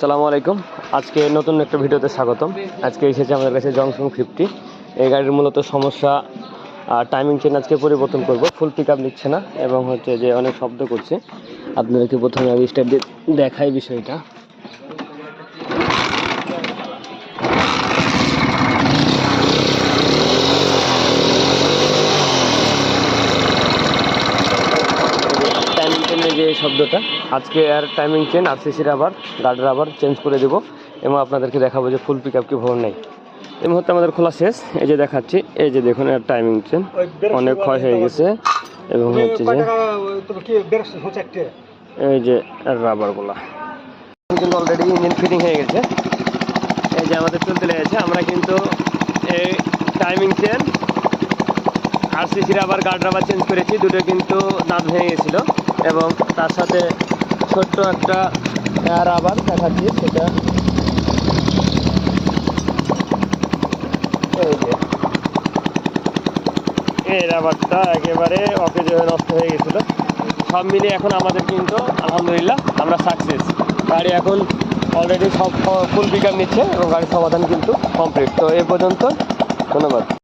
সালামু আলাইকুম। আজকে নতুন একটা ভিডিওতে স্বাগতম। আজকে এসেছে আমাদের কাছে জংশন ফিফটি এই গাড়ির মূলত সমস্যা আর টাইমিং চেন আজকে পরিবর্তন করব। ফুল পিক আপ নিচ্ছে না এবং হচ্ছে যে অনেক শব্দ করছে। আপনাদেরকে প্রথমে আমি স্টেপ দিয়ে দেখাই বিষয়টা। টাইমিং এই শব্দটা, আজকে আর টাইমিং চেন আর সিসির আবার গার্ডের আবার চেঞ্জ করে দেবো। এবং আপনাদেরকে দেখাবো যে ফুল পিক আপ কি ভোর নেই। এই মুহূর্তে আমাদের খোলা শেষ, এই যে দেখাচ্ছি, এই যে দেখুন এর টাইমিং চেন অনেক ক্ষয় হয়ে গেছে। এবং হচ্ছে যে, এই যে রাবারগুলা কিন্তু অলরেডি ইঞ্জিন ফিটিং হয়ে গেছে। এই যে আমাদের চলতে লেগেছে, আমরা কিন্তু এই টাইমিং চেন আর সিসির আবার গার্ড রাবার চেঞ্জ করেছি, দুটো কিন্তু দাঁত ভেঙে গেছিল। এবং তার সাথে ছোট্ট একটা রাবার দেখাচ্ছি সেটা এই যে। রাবারটা একেবারে অকেজ নষ্ট হয়ে গেছিল। সব মিলিয়ে এখন আমাদের কিন্তু, আলহামদুলিল্লাহ, আমরা সাকসেস গাড়ি এখন অলরেডি সব ফুল পিক নিচ্ছে এবং গাড়ির সমাধান কিন্তু কমপ্লিট তো এ পর্যন্ত ধন্যবাদ।